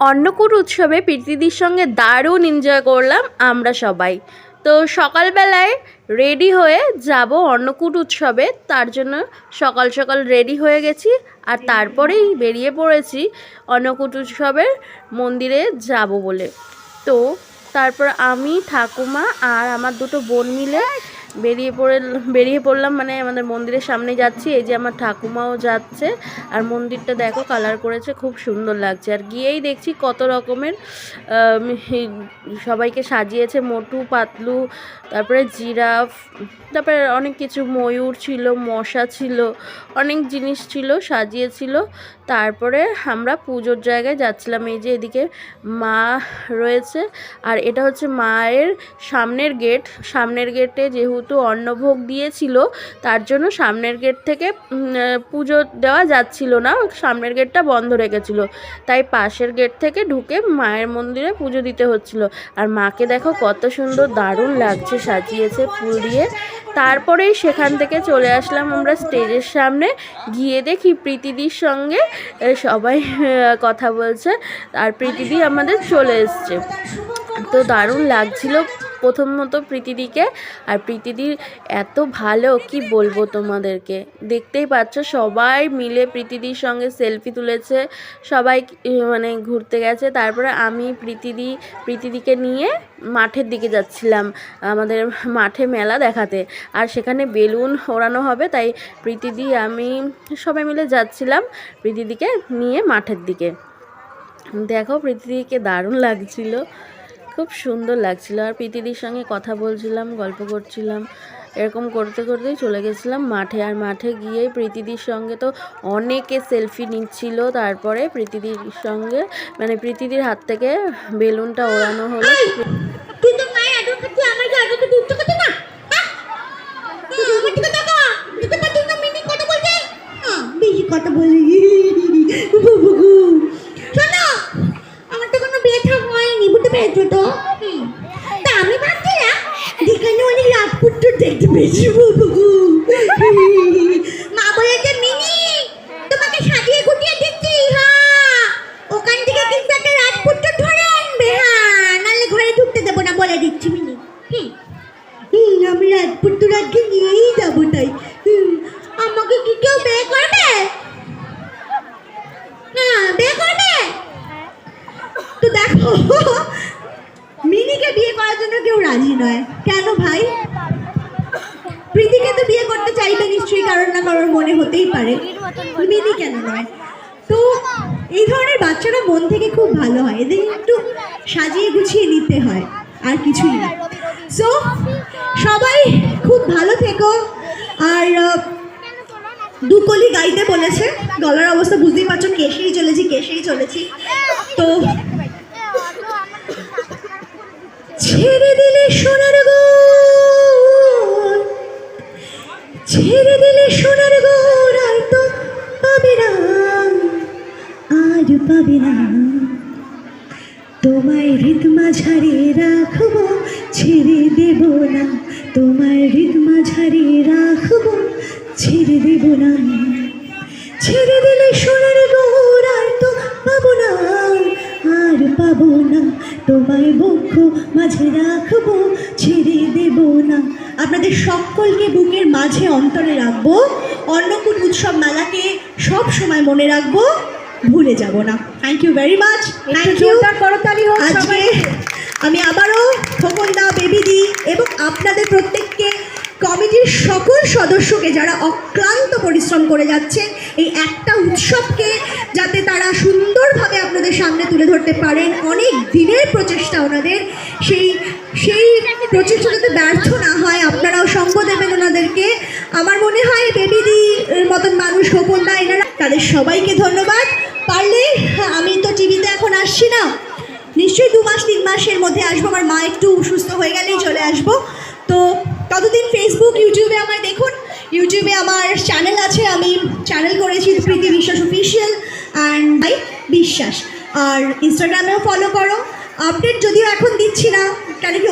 অন্নকূট উৎসবে প্রীতিদির সঙ্গে দারুণ এনজয় করলাম আমরা সবাই। তো সকালবেলায় রেডি হয়ে যাব অন্নকূট উৎসবে, তার জন্য সকাল সকাল রেডি হয়ে গেছি আর তারপরেই বেরিয়ে পড়েছি অন্নকূট উৎসবের মন্দিরে যাব বলে। তো তারপর আমি, ঠাকুমা আর আমার দুটো বোন মিলে বেরিয়ে পড়ে, বেরিয়ে পড়লাম মানে আমাদের মন্দিরের সামনে যাচ্ছি। এই যে আমার ঠাকুমাও যাচ্ছে আর মন্দিরটা দেখো কালার করেছে, খুব সুন্দর লাগছে। আর গিয়েই দেখছি কত রকমের সবাইকে সাজিয়েছে, মোটু, পাতলু, তারপরে জিরাফ, তারপরে অনেক কিছু, ময়ূর ছিল, মশা ছিল, অনেক জিনিস ছিল সাজিয়েছিল। তারপরে আমরা পুজোর জায়গায় যাচ্ছিলাম, এই যে এদিকে মা রয়েছে। আর এটা হচ্ছে মায়ের সামনের গেট সামনের গেটে যেহেতু অন্নভোগ দিয়েছিল, তার জন্য সামনের গেট থেকে পুজো দেওয়া যাচ্ছিল না, সামনের গেটটা বন্ধ রেখেছিল। তাই পাশের গেট থেকে ঢুকে মায়ের মন্দিরে পুজো দিতে হচ্ছিল। আর মাকে দেখো কত সুন্দর দারুণ লাগছে সাজিয়েছে ফুল দিয়ে। তারপরেই সেখান থেকে চলে আসলাম আমরা স্টেজের সামনে। গিয়ে দেখি প্রীতিদির সঙ্গে সবাই কথা বলছে। আর প্রীতিদি আমাদের চলে এসছে। তো দারুণ লাগছিল প্রথমত প্রীতিদিকে। আর প্রীতিদির এত ভালো, কি বলব তোমাদেরকে? দেখতেই পাচ্ছ, সবাই মিলে প্রীতিদির সঙ্গে সেলফি তুলেছে। সবাই মানে ঘুরতে গেছে। তারপরে আমি প্রীতিদি, প্রীতিদিকে নিয়ে মাঠের দিকে যাচ্ছিলাম, আমাদের মাঠে মেলা দেখাতে। আর সেখানে বেলুন ওড়ানো হবে, তাই প্রীতিদি, আমি সবাই মিলে যাচ্ছিলাম প্রীতিদিকে নিয়ে মাঠের দিকে। দেখো প্রীতিদিকে দারুণ লাগছিল। খুব সুন্দর লাগছিল। আর প্রীতিদির সঙ্গে কথা বলছিলাম গল্প করছিলাম। এরকম করতে করতেই চলে গেছিলাম মাঠে। আর মাঠে গিয়ে প্রীতিদির সঙ্গে তো অনেকে সেলফি নিচ্ছিল। তারপরে প্রীতিদির সঙ্গে মানে প্রীতিদির হাত থেকে বেলুনটা ওড়ানো হলো। কথা তো মায়ের আদর খাচ্ছিস আমার কি আদর করতে ইচ্ছে করছে না হ্যাঁ? হ্যাঁ, আমার দিকে তাকা দিতে পারছিস না মিনি কথা বলছে হ্যাঁ, বেশি কথা বলি বুবুগু শোনো আমার তো কোনো ব্যথা হয়নি তো তা আমি ভাবছিলাম যেখানে অনেক রাজপুত্র দেখতে পেয়েছি বুবুগু মা বলেছে মিনি তোমাকে সাজিয়ে গুটিয়ে দিচ্ছি হ্যাঁ ওখান থেকে কিন্তু একটা রাজপুত্র ধরে আনবে হ্যাঁ নাহলে ঘরে ঢুকতে দেবো না বলে দিচ্ছি মিনি। হুম, আমি রাজপুত্র রাজকে নিয়েই যাব তাই হুম, আমাকে কি কেউ বিয়ে করবে হ্যাঁ বিয়ে করবে তো দেখো মিনিকে বিয়ে করার জন্য কেউ রাজি নয়। কেন ভাই? প্রীতিকে তো বিয়ে করতে চাইবে নিশ্চয়ই কারণ না কারোর মনে হতেই পারে। মিনি কেন নয়? তো এই ধরনের বাচ্চারা মন থেকে খুব ভালো হয়। এদের একটু সাজিয়ে গুছিয়ে নিতে হয় আর কিছুই না। সো সবাই খুব ভালো থেকো। আর আহ, দুকলি গাইতে বলেছে। গলার অবস্থা বুঝতেই পারছ কেসেই চলেছি কেসেই চলেছি। তো ছেড়ে দিলে সোনার গো ছেড়ে দিলে সোনার গোর আর তো পাবে না। আর পাবে না। তোমায় হৃদ মাঝারে রাখব, ছেড়ে দেব না। তোমায় হৃদ মাঝারে রাখব, ছেড়ে দেব না। ছেড়ে দিলে সোনার গোর আর তো পাবো না। আর পাবো না। তোমায় বক্ষ মাঝে রাখব, ছেড়ে দেব না। আপনাদের সকলকে বুকের মাঝে অন্তরে রাখব। অন্নকূট উৎসব মেলাকে সব সময় মনে রাখব। ভুলে যাব না। Thank you very much thank you করতালি হোক আজকে আমি আবারও খোকনদা বেবিদি এবং আপনাদের প্রত্যেককে কমিটির সকল সদস্যকে যারা অক্লান্ত পরিশ্রম করে যাচ্ছেন এই একটা উৎসবকে যাতে তারা সুন্দরভাবে আপনাদের সামনে তুলে ধরতে পারেন। অনেক দিনের প্রচেষ্টা ওনাদের। সেই সেই প্রচেষ্টা যাতে ব্যর্থ না হয়, আপনারাও সঙ্গ দেবেন ওনাদেরকে। আমার মনে হয় বেবিদি মতন মানুষ খোকনদা এনারা তাদের সবাইকে ধন্যবাদ। পারলে, আমি তো টিভিতে এখন আসছি না। নিশ্চয়ই দু মাস, তিন মাসের মধ্যে আসব, আমার মা একটু সুস্থ হয়ে গেলেই চলে আসব। তো ততদিন ফেসবুক ইউটিউবে আমায় দেখুন। ইউটিউবে আমার চ্যানেল আছে, আমি চ্যানেল করেছি প্রীতি বিশ্বাস অফিসিয়াল অ্যান্ড বাই বিশ্বাস। আর ইনস্টাগ্রামেও ফলো করো। আপডেট যদিও এখন দিচ্ছি না, কেন কি